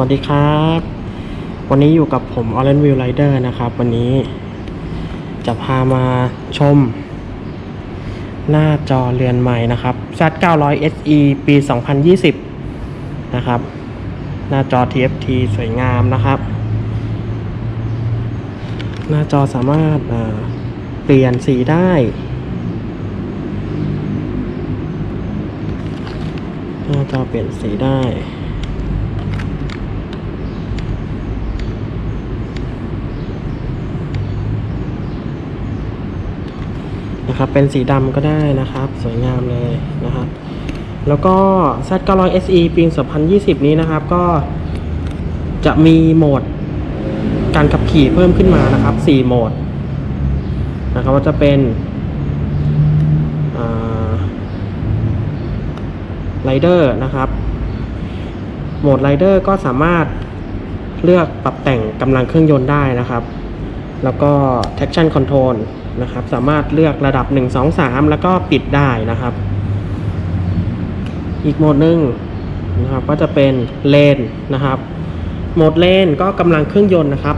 วัสดีครับ วันนี้อยู่กับผม Orange View Rider นะครับ วันนี้จะพามาชม หน้าจอเรือนใหม่นะครับ Z900 SE ปี 2020 นะครับ หน้าจอ TFT สวยงามนะครับ หน้าจอสามารถเปลี่ยนสีได้หน้าจอเปลี่ยนสีได้ นะครับ เป็นสีดำก็ได้นะครับ สวยงามเลยนะครับ แล้วก็ Z900 SE ปี 2020 นี้นะครับ ก็จะมีโหมดการขับขี่เพิ่มขึ้นมานะครับ 4 โหมดนะครับว่าจะเป็นไรเดอร์นะครับ โหมดไรเดอร์ก็สามารถเลือกปรับแต่งกำลังเครื่องยนต์ได้นะครับ แล้วก็ traction control นะครับ สามารถเลือกระดับ 1 2 3 แล้วก็ปิดได้นะครับ อีกโหมดหนึ่งนะครับก็จะเป็นเลนนะครับโหมดเลนก็กำลังเครื่องยนต์นะครับ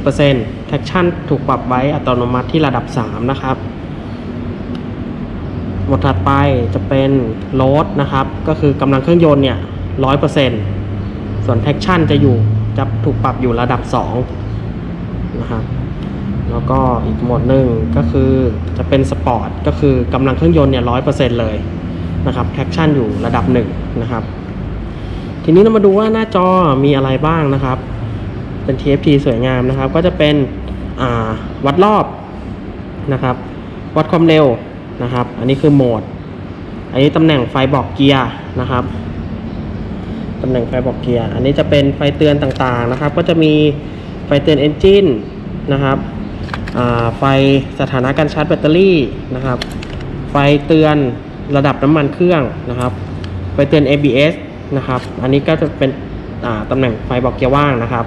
60% traction ถูกปรับไว้อัตโนมัติที่ระดับ 3 นะครับโหมดถัดไปจะเป็นโ a ดนะครับ ก็คือกำลังเครื่องยนต์เนี่ย100%ส่วน traction จะอยู่จะถูกปรับอยู่ระดับ2นะครับ แล้วก็อีกโหมดหนึ่งก็คือจะเป็นสปอร์ตก็คือกำลังเครื่องยนต์เนี่ยร้อยเปอร์เซ็นต์เลยนะครับ traction อยู่ระดับหนึ่งนะครับ ทีนี้เรามาดูว่าหน้าจอมีอะไรบ้างนะครับ เป็น TFT สวยงามนะครับ ก็จะเป็นวัดรอบนะครับ วัดความเร็วนะครับ อันนี้คือโหมด อันนี้ตำแหน่งไฟบอกเกียร์นะครับตำแหน่งไฟบอกเกียร์ อันนี้จะเป็นไฟเตือนต่างๆนะครับ ก็จะมีไฟเตือนเอนจินนะครับ ไฟสถานะการชาร์จแบตเตอรี่นะครับ ไฟเตือนระดับน้ำมันเครื่องนะครับ ไฟเตือน ABS นะครับ อันนี้ก็จะเป็นตำแหน่งไฟบอกเกียร์ว่างนะครับ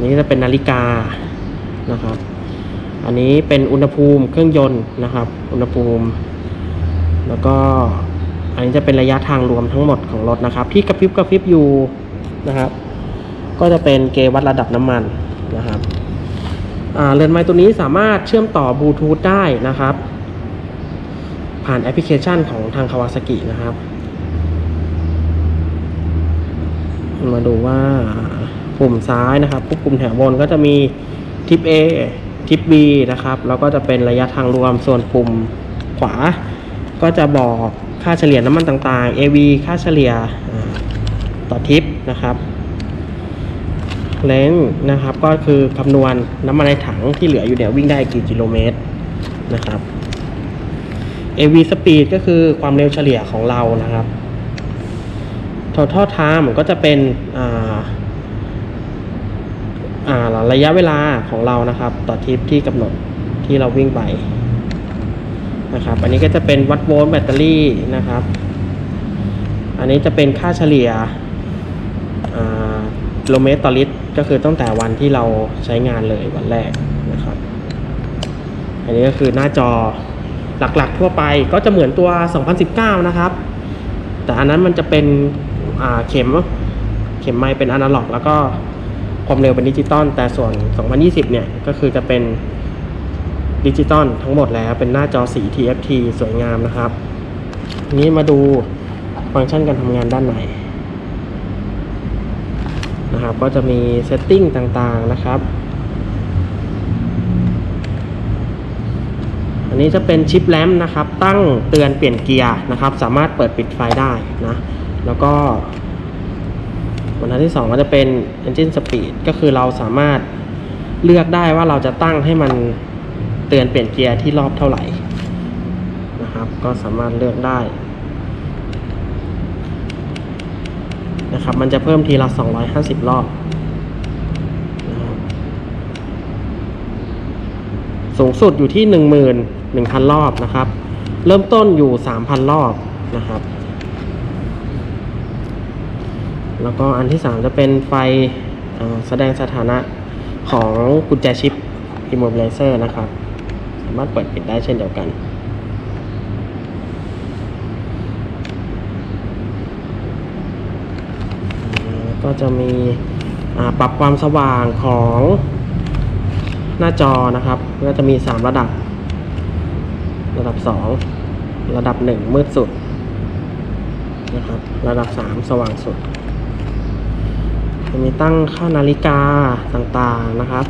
นี่จะเป็นนาฬิกานะครับ อันนี้เป็นอุณหภูมิเครื่องยนต์นะครับ อุณหภูมิ แล้วก็อันนี้จะเป็นระยะทางรวมทั้งหมดของรถนะครับ ที่กระพริบกระพริบอยู่นะครับ ก็จะเป็นเกวัดระดับน้ำมันนะครับ เรือนไม้ตัวนี้สามารถเชื่อมต่อบลูทูธได้นะครับ ผ่านแอปพลิเคชันของทางคาวาซากินะครับ มาดูว่าปุ่มซ้ายนะครับปุ่มแถวบนก็จะมีทิป A ทิป B นะครับ แล้วก็จะเป็นระยะทางรวมส่วนปุ่มขวา ก็จะบอกค่าเฉลี่ยน้ำมันต่างๆ AV ค่าเฉลี่ยต่อทิปนะครับ เลนนะครับ ก็คือคำนวณน้ำมันในถังที่เหลืออยู่เนี่ยวิ่งได้กี่กิโลเมตรนะครับ AV speed ก็คือความเร็วเฉลี่ยของเรานะครับ total time ก็จะเป็นอ่าอ่าระยะเวลาของเรานะครับ ต่อทริปที่กำหนดที่เราวิ่งไปนะครับ อันนี้ก็จะเป็นวัดโวลต์แบตเตอรี่นะครับ อันนี้จะเป็นค่าเฉลี่ยอ่ากิโลเมตรต่อลิตร ก็คือตั้งแต่วันที่เราใช้งานเลยวันแรกนะครับ อันนี้ก็คือหน้าจอหลักๆทั่วไปก็จะเหมือนตัว 2019 นะครับ แต่อันนั้นมันจะเป็นเข็มเข็มไม้เป็นอนาล็อก แล้วก็ความเร็วเป็นดิจิตอลแต่ส่วน 2020 เนี่ยก็คือจะเป็นดิจิตอลทั้งหมดแล้วเป็นหน้าจอสี TFT สวยงามนะครับ นี้มาดูฟังก์ชันการทำงานด้านใน นะครับ ก็จะมีเซตติ้งต่างๆนะครับ อันนี้จะเป็นชิปแลมนะครับ ตั้งเตือนเปลี่ยนเกียร์นะครับ สามารถเปิดปิดไฟได้นะ แล้วก็บรรทัดที่ 2 ก็จะเป็น Engine Speed ก็คือเราสามารถเลือกได้ว่าเราจะตั้งให้มันเตือนเปลี่ยนเกียร์ที่รอบเท่าไหร่นะครับ ก็สามารถเลือกได้ นะครับ มันจะเพิ่มทีละ 250 รอบนะครับสูงสุดอยู่ที่ 11,000 รอบนะครับ เริ่มต้นอยู่ 3,000 รอบนะครับ แล้วก็อันที่ 3 จะเป็นไฟแสดงสถานะของกุญแจชิป Immobilizer นะครับ สามารถเปิดปิดได้เช่นเดียวกัน อืม ก็จะมีปรับความสว่างของหน้าจอนะครับก็จะมี 3 ระดับ ระดับ 2 ระดับ 1 มืดสุดนะครับระดับ 3 สว่างสุด จะมีตั้งค่านาฬิกาต่างๆนะครับ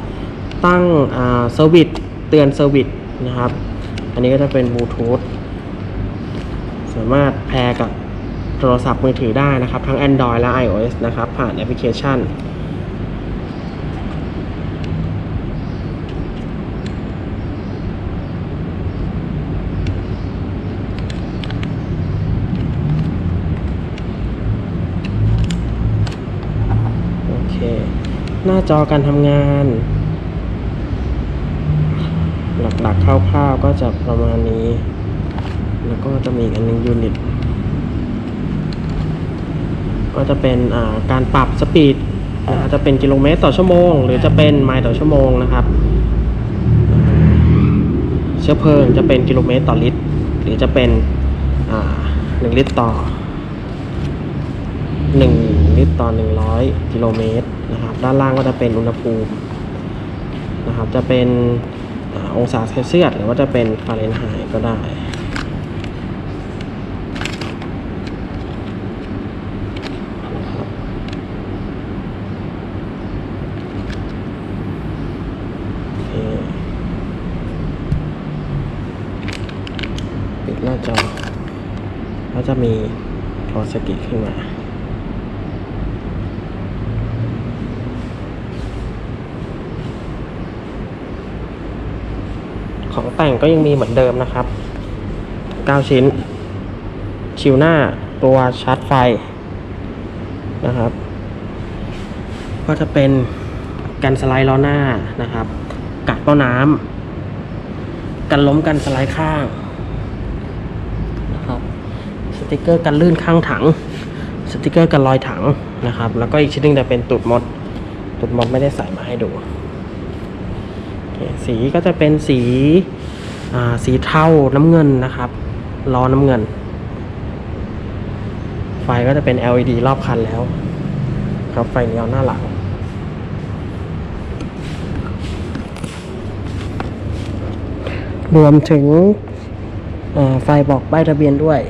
ตั้งเซอร์วิสเตือนเซอร์วิสนะครับ อันนี้ก็จะเป็นบลูทูธสามารถแพร์กับ โทรศัพท์มือถือได้นะครับ ทั้ง Android และ iOS นะครับ ผ่านแอปพลิเคชัน โอเค หน้าจอการทำงาน หลักๆคร่าวๆก็จะประมาณนี้ แล้วก็จะมีอีกอันหนึงยูนิต ก็จะเป็นการปรับสปีดนะครับจะเป็นกิโลเมตรต่อชั่วโมง หรือจะเป็นไมล์ต่อชั่วโมงนะครับ เชื้อเพลิงจะเป็นกิโลเมตรต่อลิตร หรือจะเป็นหนึ่งลิตรต่อ1ลิตรต่อ100กิโลเมตรนะครับ ด้านล่างก็จะเป็นอุณหภูมินะครับ จะเป็นอองศาเซลเซียสหรือว่าจะเป็นฟาเรนไฮต์ก็ได้นะครับโอเคปิดหน้าจอก็จะ มีพอสกิขึ้นมาของแต่งก็ยังมีเหมือนเดิมนะครับ 9 ชิ้น ชิวหน้าตัวชาร์จไฟนะครับ ก็จะเป็นกันสไลด์ล้อหน้านะครับกัดเป้าน้ำกันล้มกันสไลด์ข้าง ติกเกอร์กันลื่นข้างถัง สติกเกอร์กันรอยถังนะครับ แล้วก็อีกชิ้นหนึงจะเป็นตูดมดตูดมดไม่ได้ใส่มาให้ดูสีก็จะเป็นสีสีเทาน้ำเงินนะครับล้อน้ำเงิน ไฟก็จะเป็น LED รอบคันแล้ว ครับไฟเลี้ยวหน้าหลังรวมถึงไฟบอกใบทะเบียนด้วย